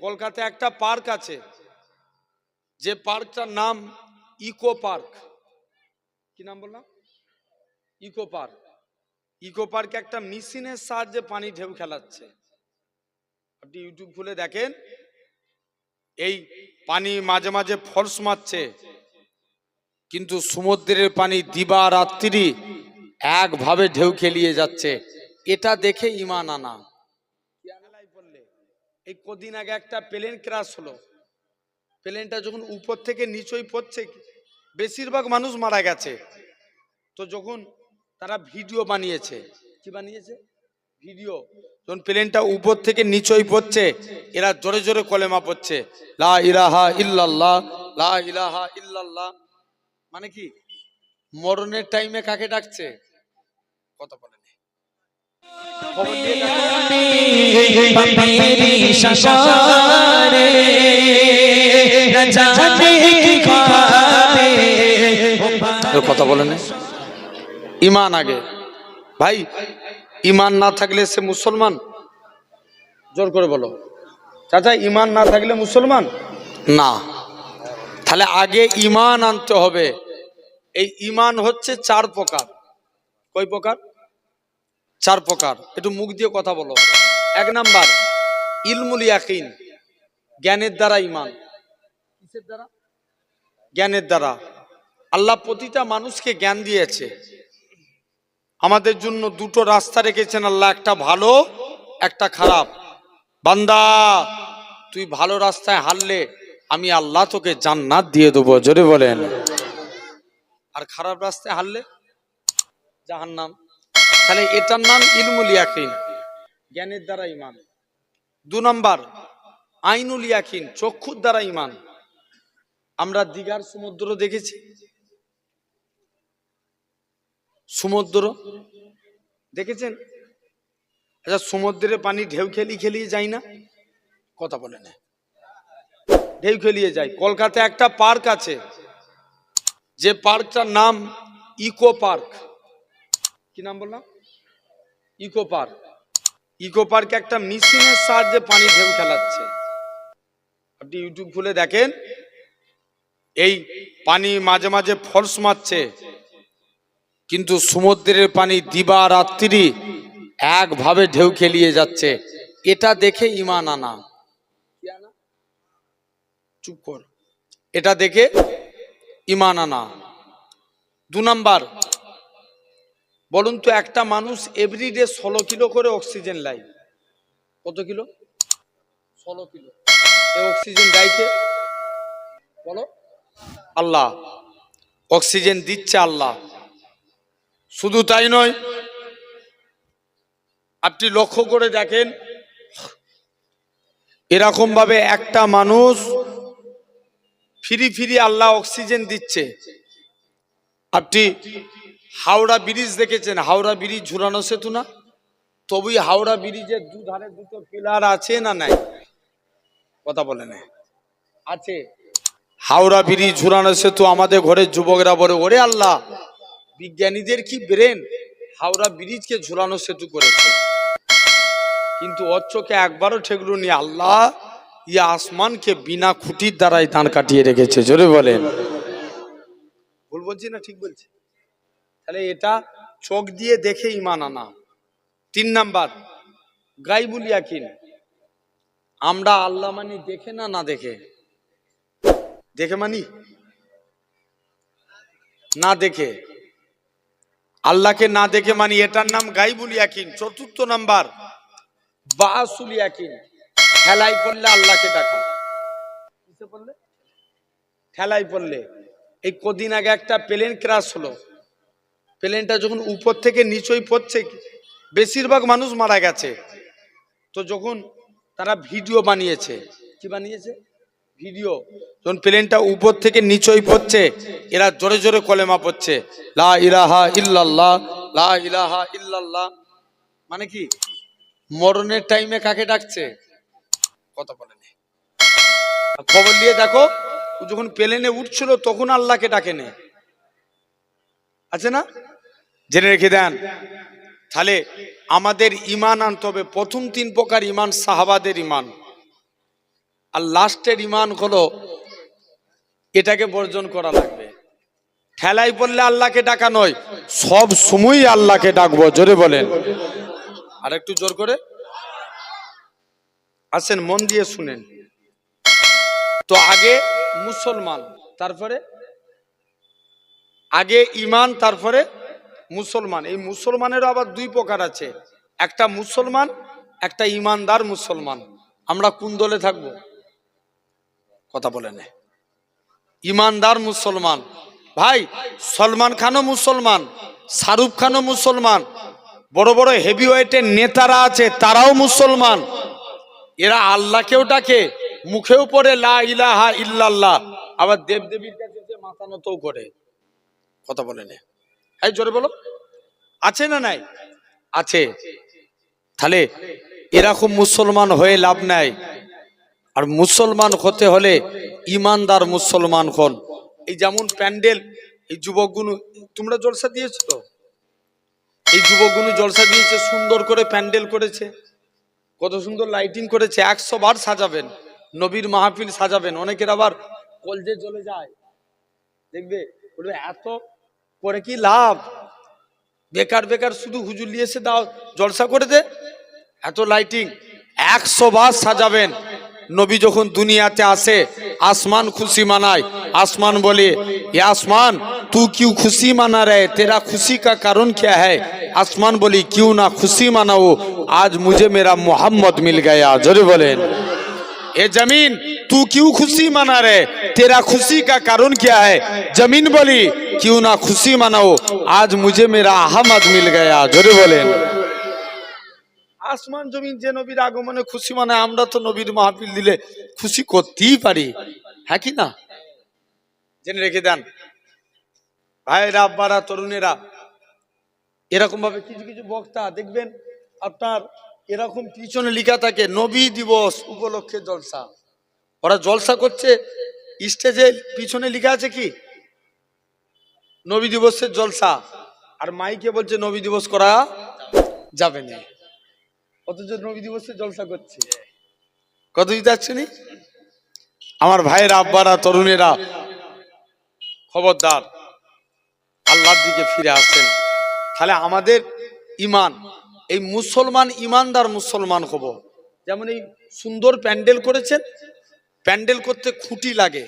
কলকাতায় একটা পার্ক আছে। যে পার্কটার নাম ইকো পার্ক। কি নাম বললাম? Eco park. ইকো পার্কে একটা মেশিনের সাহায্যে পানি ঢেউ খেলাচ্ছে। আপনি ইউটিউব খুলে দেখেন, এই পানি মাঝে মাঝে ফলস মারছে। কিন্তু সমুদ্রের পানি দিবা রাত্রি একভাবে ঢেউ খেলিয়ে যাচ্ছে। এটা দেখে ইমান আনা। এই কদিন আগে একটা প্লেন ক্রাশ হলো। প্লেনটা যখন উপর থেকে নিচই পড়ছে, বেশিরভাগ মানুষ মারা গেছে। তো যখন তারা ভিডিও বানিয়েছে, কি বানিয়েছে? ভিডিও যখন প্লেনটা উপর থেকে নিচই পড়ছে, এরা জোরে জোরে কলেমা পড়ছে, লা ইলাহা ইল্লাল্লাহ, লা ইলাহা ইল্লাল্লাহ। মানে কি? মরণের টাইমে কাকে ডাকছে? কথা বলেন। কথা বলে ইমান আগে। ভাই, ইমান না থাকলে সে মুসলমান? জোর করে বলো। চাচা, ইমান না থাকলে মুসলমান? না। তাহলে আগে ইমান আনতে হবে। এই ইমান হচ্ছে চার প্রকার। কয় প্রকার? চার প্রকার। একটু মুখ দিয়ে কথা বলো। এক নাম্বার ইলমুল ইয়াকিন জ্ঞানের দ্বারা ইমান কিসের দ্বারা? জ্ঞানের দ্বারা। আল্লাহ প্রতিটা মানুষকে জ্ঞান দিয়েছে। আমাদের জন্য দুটো রাস্তা রেখেছেন আল্লাহ একটা ভালো একটা খারাপ। বান্দা তুই ভালো রাস্তায় হারলে আমি আল্লাহ তোকে জান্নাত দিয়ে দেবো জোরে বলেন। আর খারাপ রাস্তায় হারলে জাহান্নাম। তাহলে এটার নাম ইলমুল ইয়াকিন। জ্ঞানের দ্বারা ইমান দু নম্বর আইনুল ইয়াকিন চক্ষুর দ্বারা ইমান আমরা দিঘার সমুদ্র দেখেছি। সমুদ্র? দেখেছেন? আচ্ছা সমুদ্রে পানি ঢেউ খেলি খেলিয়ে যায় না? কথা বলে না। ঢেউ খেলিয়ে যায়। কলকাতায় একটা পার্ক আছে। যে পার্কটার নাম ইকো পার্ক। কি নাম বললাম? Eco park. ইকো পার্কে একটা মেশিনের সাহায্যে পানি ঢেউ খেলাচ্ছে। আপনি ইউটিউব খুলে দেখেন, এই পানি মাঝে মাঝে ফলস মারছে। কিন্তু সমুদ্রের পানি দিবা রাত্রি একভাবে ঢেউ খেলিয়ে যাচ্ছে। এটা দেখে ইমান আনা। চুপ কর। এটা দেখে ইমান আনা। দু নাম্বার বলুন তো, একটা মানুষ এভরিডে ষোলো কিলো করে অক্সিজেন লাই কত কিলো? ষোলো কিলো। অক্সিজেন দেয়কে বলো। আল্লাহ। অক্সিজেন দিচ্ছে আল্লাহ। শুধু তাই নয়, আপনি লক্ষ্য করে দেখেন এরকম ভাবে একটা মানুষ ফিরি ফিরি আল্লাহ অক্সিজেন দিচ্ছে। আপনি হাওড়া ব্রিজ দেখেছেন? হাওড়া ব্রিজ ঝুলানো সেতু না? তবুই হাওড়া ব্রিজের দুধারে দুটো পিলার আছে না নাই? কথা বলে না। আছে। হাওড়া ব্রিজ ঝুলানো সেতু আমাদের ঘরের যুবকরা বলে ওরে আল্লাহ বিজ্ঞানীদের কি ব্রেন হাওড়া ব্রিজকে ঝুলানো সেতু করেছে। কিন্তু ওর চোখে একবারও ঠেকলো নি আল্লাহ ইয়া আসমানকে বিনা খুঁটির দ্বারাই দাঁড় কাটিয়ে রেখেছে। জোরে বলেন। ভুল বলছি না ঠিক বলছি? তাহলে এটা চোখ দিয়ে দেখে ইমান আনা। তিন নাম্বার গাইবুল ইয়াকিন। আমরা আল্লাহ মানি দেখে না না দেখে? দেখে মানি? না দেখে। আল্লাহকে না দেখে মানি এটার নাম গাইবুল ইয়াকিন। চতুর্থ নাম্বার বাসুল ইয়াকিন। খেলাই পড়লে আল্লাহকে ডাকা। খেলাই পড়লে? এই কদিন আগে একটা প্লেন ক্রাশ হলো। প্লেনটা যখন উপর থেকে নিচই পড়ছে বেশিরভাগ মানুষ মারা গেছে। তো যখন তারা ভিডিও বানিয়েছে, কি বানিয়েছে? ভিডিও। যখন প্লেনটা উপর থেকে নিচই পড়ছে এরা জোরে জোরে কলেমা পড়ছে, লা ইলাহা ইল্লাল্লাহ, লা ইলাহা ইল্লাল্লাহ। মানে কি? মরণের টাইমে কাকে ডাকছে? কথা বলে খবর দিয়ে দেখো, যখন প্লেনে উঠছিল, তখন আল্লাহকে ডাকে নে আছে না? জেনে রেখে দেন। তাহলে আমাদের ইমান আনতে হবে। প্রথম তিন প্রকার ইমান সাহাবাদের ইমান আর লাস্টের ইমান হলো এটাকে বর্জন করা লাগবে। ঠেলাই পড়লে আল্লাহকে ডাকা নয়, সব সময়ই আল্লাহকে ডাকবো, জোরে বলেন। আর একটু জোর করে। আসেন, মন দিয়ে শুনেন। তো আগে মুসলমান, তারপরে আগে ইমান তারপরে মুসলমান। এই মুসলমানেরও আবার দুই প্রকার আছে। একটা মুসলমান, একটা ইমানদার মুসলমান। আমরা কোন দলে থাকব? কথা বলে নে। ইমানদার মুসলমান। ভাই, সলমান খানও মুসলমান, শাহরুখ খানও মুসলমান, বড় বড় হেভি ওয়েটের নেতারা আছে, তারাও মুসলমান। এরা আল্লাহকেও ডাকে, মুখেও পড়ে লা ইলাহা ইল্লাল্লাহ। আবার দেবদেবীর কাছে মাথা নতও করে। কথা বলে নে। এই জোরে বলো। আছে না নাই? আছে। তাহলে এরকম মুসলমান হয়ে লাভ নাই। আর মুসলমান হতে হলে ইমানদার মুসলমান হন। এই যেমন প্যান্ডেল, এই যুবকগুলো তোমরা জলসা দিয়েছ তো? এই যুবকগুলো জলসা দিয়েছে, সুন্দর করে প্যান্ডেল করেছে। কত সুন্দর লাইটিং করেছে, একশো বার সাজাবেন। নবীর মাহফিল সাজাবেন। অনেকের আবার কলজে চলে যায়। দেখবে, বলবে, এত করে কি লাভ? বেকার বেকার, শুধু হুজুর নিয়েছে দাও, জলসা করে দে। এত লাইটিং একশো বার সাজাবেন। নবী যখন দুনিয়াতে আসে, আসমান খুশি মানায়। আসমান বলে, এ আসমান, তু কিউ খুশি মানা রে? তেরা খুশি কা কারণ কে হ্যায়? আসমান বলি, কিউ না খুশি মানাও? আজ মুঝে মেরা মোহাম্মদ মিল গয়া। জোরে বলেন। ये जमीन तू क्यों खुशी मना रहे तेरा खुशी का कारण क्या है जमीन बोली क्यों ना खुशी मनाओ आज मुझे मेरा अहमद मिल गया जरूर बोलें আসমান জমিন যে নবীর আগমনে খুশি মানে আমরা তো নবীর মাহফিল দিলে খুশি করতেই পারি হ্যাঁ কি না জেনে রেখে দেন ভাইরা আব্বারা তরুণেরা এরকম ভাবে কিছু কিছু বক্তা দেখবেন আপনার এরকম পিছনে লেখা থাকে, নবী দিবস উপলক্ষে জলসা। ওরা জলসা করছে, স্টেজে পিছনে লিখা আছে কি? নবী দিবসের জলসা। আর মাইকে বলছে, নবী দিবস করা যাবে না। অথচ নবী দিবসে জলসা করছে। কত আসছে নি? আমার ভাইয়েরা, আব্বারা, তরুণেরা, খবরদার, আল্লাহর দিকে ফিরে আসেন। তাহলে আমাদের ইমান এই মুসলমান ইমানদার মুসলমান হব। যেমন এই সুন্দর প্যান্ডেল করেছেন, প্যান্ডেল করতে খুঁটি লাগে।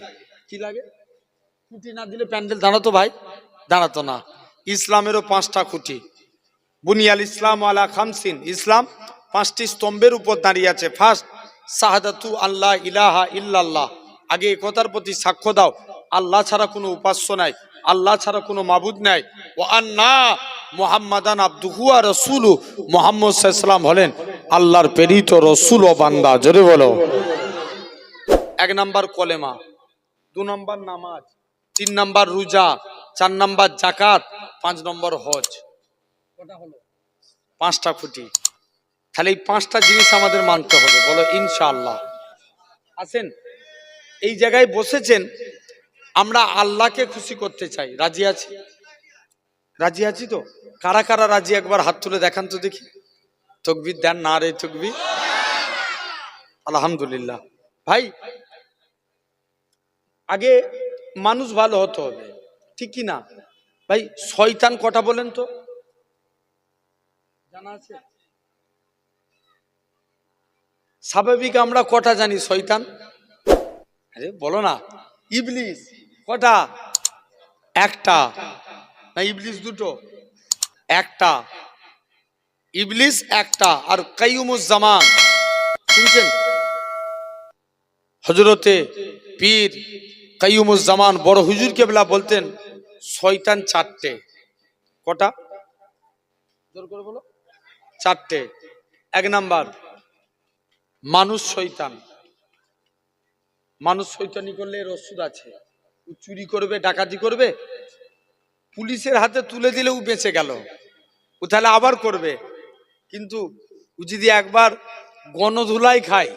কি লাগে? খুঁটি না দিলে প্যান্ডেল দাঁড়াতো ভাই? দাঁড়াতো না। ইসলামেরও পাঁচটা খুঁটি। বুনিয়াল ইসলাম আলা খামসিন। ইসলাম পাঁচটি স্তম্ভের উপর দাঁড়িয়ে আছে। ফার্স্ট, শাহাদাতু আল্লাহ ইলাহা ইল্লাল্লাহ। আগে এ কথার প্রতি সাক্ষ্য দাও। আল্লাহ ছাড়া কোনো উপাস্য নাই। আল্লাহ ছাড়া কোনো মাবুদ নাই। ও আন্না মোহাম্মদান আব্দুহু আর রসুলু মোহাম্মদ সাল্লাম হলেন আল্লাহর প্রেরিত রসুল ও বান্দা জোরে বলো। এক নাম্বার কলেমা দু নম্বর নামাজ তিন নাম্বার রোজা চার নাম্বার জাকাত পাঁচ নম্বর হজ। পাঁচটা খুঁটি। তাহলে এই পাঁচটা জিনিস আমাদের মানতে হবে বলো ইনশাআল্লাহ। আছেন এই জায়গায় বসেছেন আমরা আল্লাহকে খুশি করতে চাই রাজি আছি? রাজি আছি তো? কারা কারা রাজি? একবার হাত তুলে দেখান তো দেখি। তকবির দেন না রে তকবির? আলহামদুলিল্লাহ। ভাই, আগে মানুষ ভালো হতে হবে, ঠিক কি না? ভাই, শয়তান কটা বলেন তো? জানা আছে? স্বাভাবিক আমরা কটা জানি শয়তান? আরে বলো না। ইবলিস, কটা? একটা। না, ইবলিস দুটো? একটা। ইবলিস, একটা। আর কাইয়ুমুজ্জামান। শুনছেন? হজরতে পীর কাইয়ুমুজ্জামান, বড় হুজুর কেবলা বলতেন, শয়তান চারটে। কটা? করে বলো। চারটে। এক নাম্বার, মানুষ শৈতান মানুষ শৈতানি করলে ওষুধ আছে। চুরি করবে, ডাকাতি করবে পুলিশের হাতে তুলে দিলে ও বেঁচে গেল। ও তাহলে আবার করবে। কিন্তু ও যদি একবার গণধুলাই খায়,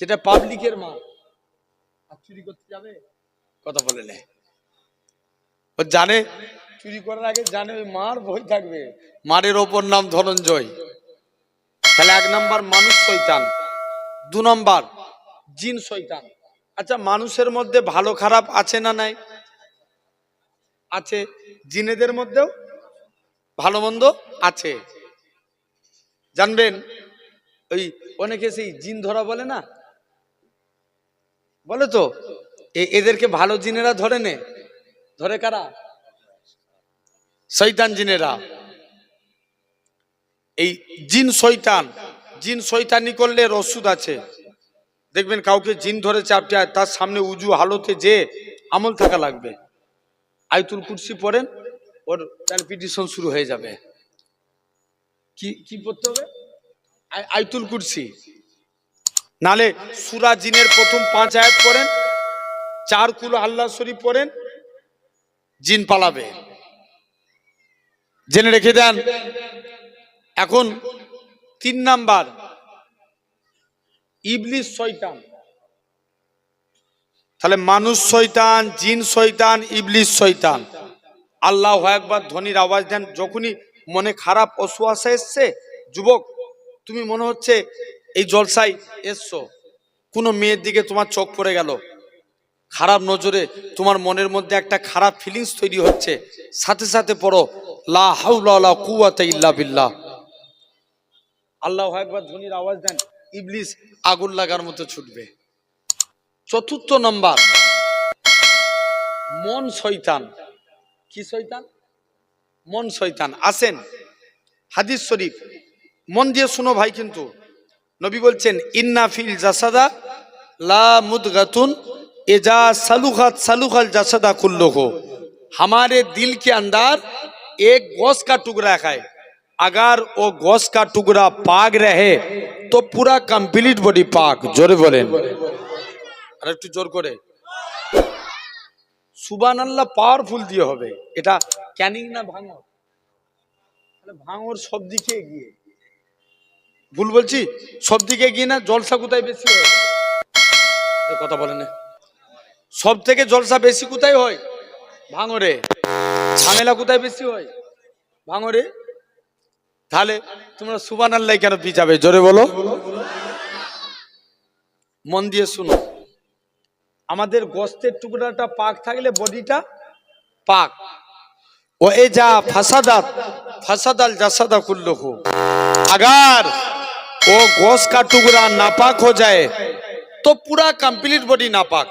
যেটা পাবলিকের মা। চুরি করতে যাবে? কথা বলে নেয় ও জানে, চুরি করার আগে জানে ওই মার ভয় থাকবে। মারের ওপর নাম ধনঞ্জয়। তাহলে এক নাম্বার মানুষ শৈতান দু নম্বর জিন শৈতান আচ্ছা মানুষের মধ্যে ভালো খারাপ আছে না নাই? আছে, জিনেদের মধ্যেও ভালো মন্দ আছে। জানবেন, ওই অনেকে সেই জিন ধরা বলে না? বলে তো এদেরকে ভালো জিনেরা ধরে নে। ধরে কারা? শৈতান জিনেরা। এই জিন শৈতান জিন শৈতানি করলে ওষুধ আছে। দেখবেন কাউকে জিন ধরে হয় তার সামনে উজু, হালতে যে আমল থাকা লাগবে। আয়তুল কুরসি পড়েন, ওর প্যালপিটিশন শুরু হয়ে যাবে। কি কি পড়তে হবে? আয়- আয়তুল কুরসি। নালে সুরা জিনের প্রথম পাঁচ আয়াত পড়েন, চার কুলো আল্লাহ শরীফ পড়েন, জিন পালাবে। জেনে রেখে দেন, এখন তিন নাম্বার, ইবলিস শয়তান। তাহলে মানুষ শৈতান জিন শৈতান ইবলিস শৈতান আল্লাহ একবার ধ্বনির আওয়াজ দেন, যখনই মনে খারাপ অসুয়াশা এসছে, যুবক, তুমি মনে হচ্ছে এই জলসায় এসছো। কোনো মেয়ের দিকে তোমার চোখ পড়ে গেল। খারাপ নজরে তোমার মনের মধ্যে একটা খারাপ ফিলিংস তৈরি হচ্ছে। সাথে সাথে পড়ো, লা কুওয়াতা ইল্লা বিল্লাহ। আল্লাহ একবার ধ্বনির আওয়াজ দেন, ইবলিস আগুন লাগার মতো ছুটবে। চতুর্থ নম্বর মন শয়তান কি শয়তান মন শয়তান আসেন হাদিস শরীফ মন দিয়ে শুনো ভাই কিন্তু নবী বলছেন ইন্না ফিল জাসাদা লা मुदगतुन एजा सलुखत सलुखल जसदा कुल्लुहु हमारे दिल के अंदर एक गोश का टुकड़ा है अगर वो गोश का टुकड़ा पाक रहे तो पूरा कंप्लीट बॉडी पाक जोरे बोलेन আর একটু জোর করে। সুবান আল্লাহ পাওয়ারফুল দিয়ে হবে। এটা ক্যানিং না ভাঙর? ভাঙর সব দিকে এগিয়ে। ভুল বলছি? সব দিকে এগিয়ে না, জলসা কোথায় বেশি হয়? কথা বলে না। সব থেকে জলসা বেশি কোথায় হয়? ভাঙরে। ঝামেলা কোথায় বেশি হয়? ভাঙরে। তাহলে তোমরা সুবান আল্লাহ কেন পিছাবে জোরে বলো। মন দিয়ে শুনো। আমাদের গোস্তের টুকরাটা পাক থাকলে বডিটা পাক ও এ যা ফাসাদাত ফাসাদাল জাসাদা কুল্লুহু अगर वो गोश्त का टुकड़ा नापाक हो जाए तो पूरा कंप्लीट बॉडी नापाक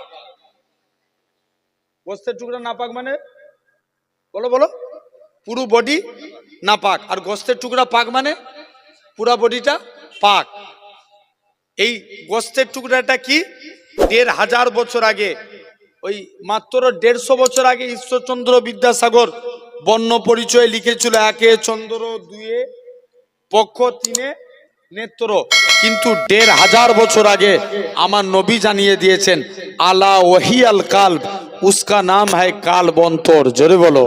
গোস্তের টুকরা নাপাক মানে বলো বলো পুরো বডি নাপাক আর গোস্তের টুকরা পাক মানে পুরা বডিটা পাক এই গোস্তের টুকরাটা কি দেড় হাজার বছর আগে, ওই মাত্র দেড়শো বছর আগে ঈশ্বরচন্দ্র বিদ্যাসাগর বর্ণ পরিচয় লিখেছিল, একে চন্দ্র, দুয়ে পক্ষ, তিনে নেত্র। কিন্তু দেড় হাজার বছর আগে আমার নবী জানিয়ে দিয়েছেন, আলা ওহি আল কাল উসকা নাম হ্যায় কাল বন্তর জোরে বলো।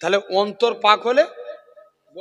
তাহলে অন্তর পাক হলে